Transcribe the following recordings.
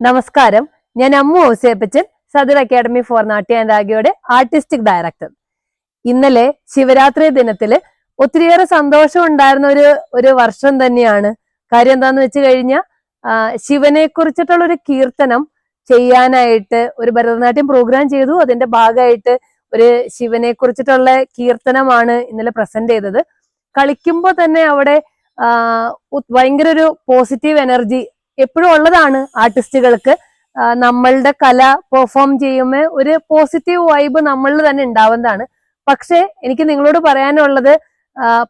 നമസ്കാരം. ഞാൻ Ammu Ouseppachan Sadar academy for Natya and രാഗയുടെ artistic director. ഇന്നലെ ശിവരാത്രി ദിനത്തിൽ ഒത്തിരിയേറെ സന്തോഷം ഉണ്ടായിരുന്ന ഒരു ഒരു വർഷം തന്നെയാണ്. കാര്യം എന്താന്ന് വെച്ച് കഴിഞ്ഞാൽ ശിവനെ കുറിച്ചിട്ടുള്ള ഒരു കീർത്തനം ചെയ്യാനായിട്ട് ഒരു ഭരതനാട്യം പ്രോഗ്രാം ചെയ്തു. അതിന്റെ ഭാഗമായിട്ട് ഒരു ശിവനെ കുറിച്ചിട്ടുള്ള കീർത്തനമാണ് ഇന്നലെ പ്രസന്റ് ചെയ്തത്. കളിക്കുമ്പോൾ തന്നെ അവിടെ ഭയങ്കര ഒരു പോസിറ്റീവ് എനർജി എപ്പോഴും ഉള്ളതാണ് ആർട്ടിസ്റ്റുകൾക്ക്. നമ്മളുടെ കല പെർഫോം ചെയ്യുമ്പോൾ ഒരു പോസിറ്റീവ് വൈബ് നമ്മളിൽ തന്നെ ഉണ്ടാവുന്നതാണ്. പക്ഷെ എനിക്ക് നിങ്ങളോട് പറയാനുള്ളത്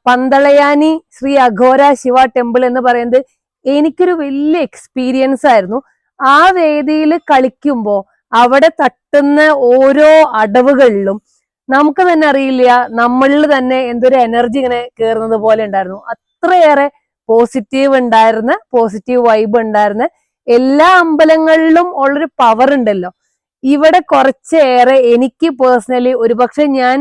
പന്തളയാനി ശ്രീ അഘോര ശിവ ടെമ്പിൾ എന്ന് പറയുന്നത് എനിക്കൊരു വലിയ എക്സ്പീരിയൻസ് ആയിരുന്നു. ആ വേദിയിൽ കളിക്കുമ്പോൾ അവിടെ തട്ടുന്ന ഓരോ അടവുകളിലും നമുക്ക് തന്നെ അറിയില്ല നമ്മളിൽ തന്നെ എന്തൊരു എനർജി ഇങ്ങനെ കയറുന്നത് പോലെ ഉണ്ടായിരുന്നു. അത്രയേറെ പോസിറ്റീവ് ഉണ്ടായിരുന്ന പോസിറ്റീവ് വൈബ് ഉണ്ടായിരുന്ന എല്ലാ അമ്പലങ്ങളിലും ഉള്ളൊരു പവർ ഉണ്ടല്ലോ. ഇവിടെ കുറച്ചേറെ എനിക്ക് പേഴ്സണലി ഒരുപക്ഷെ ഞാൻ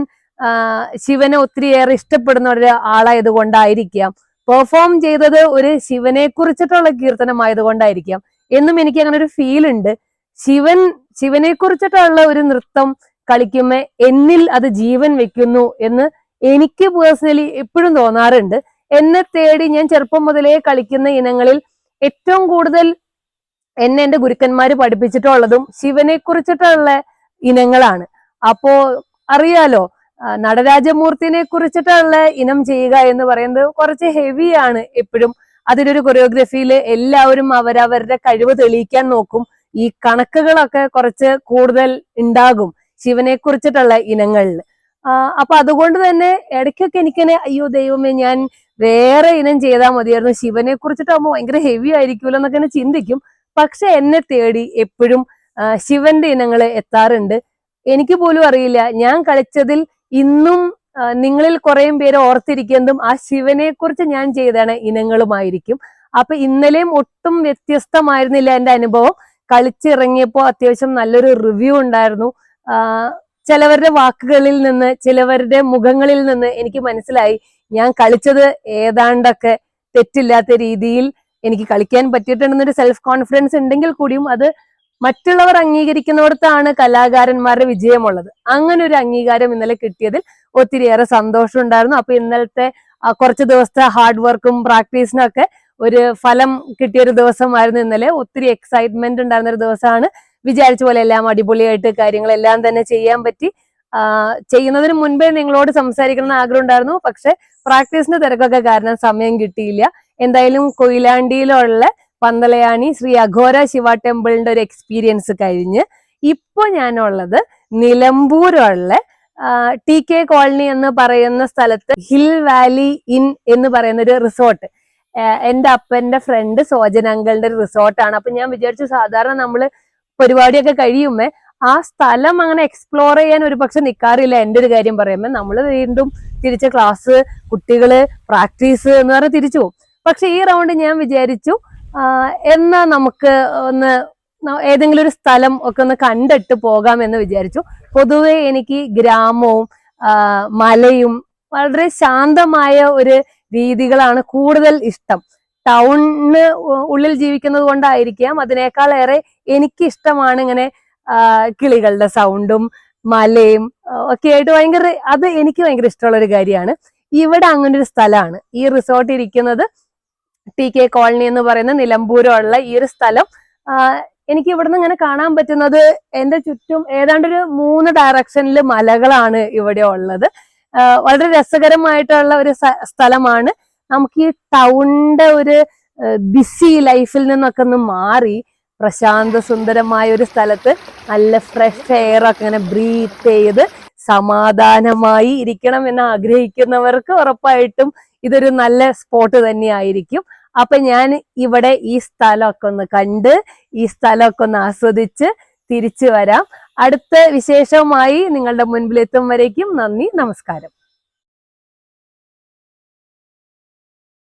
ശിവനെ ഒത്തിരിയേറെ ഇഷ്ടപ്പെടുന്ന ഒരു ആളായത് കൊണ്ടായിരിക്കാം പെർഫോം ചെയ്തത് ഒരു ശിവനെ കുറിച്ചിട്ടുള്ള കീർത്തനമായത് കൊണ്ടായിരിക്കാം എന്നും എനിക്ക് അങ്ങനെ ഒരു ഫീൽ ഉണ്ട്. ശിവൻ ശിവനെ കുറിച്ചിട്ടുള്ള ഒരു നൃത്തം കളിക്കുമ്പോ എന്നിൽ അത് ജീവൻ വെക്കുന്നു എന്ന് എനിക്ക് പേഴ്സണലി എപ്പോഴും തോന്നാറുണ്ട്. എന്നെ തേടി ഞാൻ ചെറുപ്പം മുതലേ കളിക്കുന്ന ഇനങ്ങളിൽ ഏറ്റവും കൂടുതൽ എന്നെ എന്റെ ഗുരുക്കന്മാര് പഠിപ്പിച്ചിട്ടുള്ളതും ശിവനെ കുറിച്ചിട്ടുള്ള ഇനങ്ങളാണ്. അപ്പോ അറിയാലോ നടരാജമൂർത്തിനെ കുറിച്ചിട്ടുള്ള ഇനം ചെയ്യുക എന്ന് പറയുന്നത് കുറച്ച് ഹെവിയാണ് എപ്പോഴും. അതിലൊരു കൊറിയോഗ്രഫിയിൽ എല്ലാവരും അവരവരുടെ കഴിവ് തെളിയിക്കാൻ നോക്കും. ഈ കണക്കുകളൊക്കെ കുറച്ച് കൂടുതൽ ഉണ്ടാകും ശിവനെ കുറിച്ചിട്ടുള്ള ഇനങ്ങളിൽ. അപ്പൊ അതുകൊണ്ട് തന്നെ ഇടയ്ക്കൊക്കെ എനിക്കിനെ അയ്യോ ദൈവമേ ഞാൻ വേറെ ഇനം ചെയ്താൽ മതിയായിരുന്നു. ശിവനെ കുറിച്ചിട്ടാകുമ്പോൾ ഭയങ്കര ഹെവി ആയിരിക്കുമല്ലോ എന്നൊക്കെ എന്നെ ചിന്തിക്കും. പക്ഷെ എന്നെ തേടി എപ്പോഴും ശിവന്റെ ഇനങ്ങൾ എത്താറുണ്ട്. എനിക്ക് പോലും അറിയില്ല. ഞാൻ കളിച്ചതിൽ ഇന്നും നിങ്ങളിൽ കുറേയും പേര് ഓർത്തിരിക്കുന്നതും ആ ശിവനെ കുറിച്ച് ഞാൻ ചെയ്താണ് ഇനങ്ങളുമായിരിക്കും. അപ്പൊ ഇന്നലെയും ഒട്ടും വ്യത്യസ്തമായിരുന്നില്ല എന്റെ അനുഭവം. കളിച്ചിറങ്ങിയപ്പോ അത്യാവശ്യം നല്ലൊരു റിവ്യൂ ഉണ്ടായിരുന്നു. ചിലവരുടെ വാക്കുകളിൽ നിന്ന് ചിലവരുടെ മുഖങ്ങളിൽ നിന്ന് എനിക്ക് മനസ്സിലായി. ഞാൻ കളിച്ചത് ഏതാണ്ടൊക്കെ തെറ്റില്ലാത്ത രീതിയിൽ എനിക്ക് കളിക്കാൻ പറ്റിയിട്ടുണ്ടെന്നൊരു സെൽഫ് കോൺഫിഡൻസ് ഉണ്ടെങ്കിൽ കൂടിയും അത് മറ്റുള്ളവർ അംഗീകരിക്കുന്നിടത്താണ് കലാകാരന്മാരുടെ വിജയമുള്ളത്. അങ്ങനെ ഒരു അംഗീകാരം ഇന്നലെ കിട്ടിയതിൽ ഒത്തിരിയേറെ സന്തോഷം ഉണ്ടായിരുന്നു. അപ്പൊ ഇന്നലത്തെ കുറച്ച് ദിവസത്തെ ഹാർഡ് വർക്കും പ്രാക്ടീസിനും ഒക്കെ ഒരു ഫലം കിട്ടിയ ഒരു ദിവസമായിരുന്നു ഇന്നലെ. ഒത്തിരി എക്സൈറ്റ്മെന്റ് ഉണ്ടായിരുന്ന ഒരു ദിവസമാണ്. വിചാരിച്ച പോലെ എല്ലാം അടിപൊളിയായിട്ട് കാര്യങ്ങളെല്ലാം തന്നെ ചെയ്യാൻ പറ്റി. ചെയ്യുന്നതിന് മുൻപേ നിങ്ങളോട് സംസാരിക്കണം എന്ന് ആഗ്രഹം ഉണ്ടായിരുന്നു പക്ഷെ പ്രാക്ടീസിന്റെ തിരക്കൊക്കെ കാരണം സമയം കിട്ടിയില്ല. എന്തായാലും കൊയിലാണ്ടിയിലുള്ള പന്തളയാണി ശ്രീ അഘോര ശിവ ടെമ്പിളിന്റെ ഒരു എക്സ്പീരിയൻസ് കഴിഞ്ഞ് ഇപ്പൊ ഞാനുള്ളത് നിലമ്പൂരുള്ള ടി കെ കോളനി എന്ന് പറയുന്ന സ്ഥലത്ത് ഹിൽ വാലി ഇൻ എന്ന് പറയുന്ന ഒരു റിസോർട്ട് എന്റെ അപ്പന്റെ ഫ്രണ്ട് സോജൻ ഒരു റിസോർട്ടാണ്. അപ്പൊ ഞാൻ വിചാരിച്ചു സാധാരണ നമ്മൾ പരിപാടിയൊക്കെ കഴിയുമ്പോ ആ സ്ഥലം അങ്ങനെ എക്സ്പ്ലോർ ചെയ്യാൻ ഒരു പക്ഷെ നിൽക്കാറില്ല എന്റെ ഒരു കാര്യം പറയുമ്പോൾ നമ്മൾ വീണ്ടും തിരിച്ച ക്ലാസ് കുട്ടികൾ പ്രാക്ടീസ് എന്ന് പറഞ്ഞ് തിരിച്ചു പോകും പക്ഷെ ഈ റൗണ്ട് ഞാൻ വിചാരിച്ചു എന്നാ നമുക്ക് ഒന്ന് ഏതെങ്കിലും ഒരു സ്ഥലം ഒക്കെ ഒന്ന് കണ്ടിട്ട് പോകാം എന്ന് വിചാരിച്ചു. പൊതുവെ എനിക്ക് ഗ്രാമവും മലയും വളരെ ശാന്തമായ ഒരു രീതികളാണ് കൂടുതൽ ഇഷ്ടം. ടൗണിന് ഉള്ളിൽ ജീവിക്കുന്നത് കൊണ്ടായിരിക്കാം. അതിനേക്കാളേറെ എനിക്ക് ഇഷ്ടമാണ് ഇങ്ങനെ കിളികളുടെ സൗണ്ടും മലയും ഒക്കെ ആയിട്ട് ഭയങ്കര അത് എനിക്ക് ഭയങ്കര ഇഷ്ടമുള്ള ഒരു കാര്യമാണ്. ഇവിടെ അങ്ങനെ ഒരു സ്ഥലമാണ്. ഈ റിസോർട്ട് ഇരിക്കുന്നത് ടി കെ കോളനി എന്ന് പറയുന്ന നിലമ്പൂരുള്ള ഈ ഒരു സ്ഥലം. എനിക്ക് ഇവിടുന്ന് ഇങ്ങനെ കാണാൻ പറ്റുന്നത് എന്റെ ചുറ്റും ഏതാണ്ട് ഒരു മൂന്ന് ഡയറക്ഷനിൽ മലകളാണ് ഇവിടെ ഉള്ളത്. വളരെ രസകരമായിട്ടുള്ള ഒരു സ്ഥലമാണ്. നമുക്ക് ഈ ടൗണിന്റെ ഒരു ബിസി ലൈഫിൽ നിന്നൊക്കെ ഒന്ന് മാറി. പ്രശാന്ത സുന്ദരമായ ഒരു സ്ഥലത്ത് നല്ല ഫ്രഷ് എയർ ഒക്കെ ഇങ്ങനെ ബ്രീത്ത് ചെയ്ത് സമാധാനമായി ഇരിക്കണം എന്ന് ആഗ്രഹിക്കുന്നവർക്ക് ഉറപ്പായിട്ടും ഇതൊരു നല്ല സ്പോട്ട് തന്നെയായിരിക്കും. അപ്പൊ ഞാൻ ഇവിടെ ഈ സ്ഥലമൊക്കെ ഒന്ന് കണ്ട് ഈ സ്ഥലമൊക്കെ ഒന്ന് ആസ്വദിച്ച് തിരിച്ചു വരാം. അടുത്ത വിശേഷവുമായി നിങ്ങളുടെ മുൻപിലെത്തും വരേക്കും. നന്ദി നമസ്കാരം.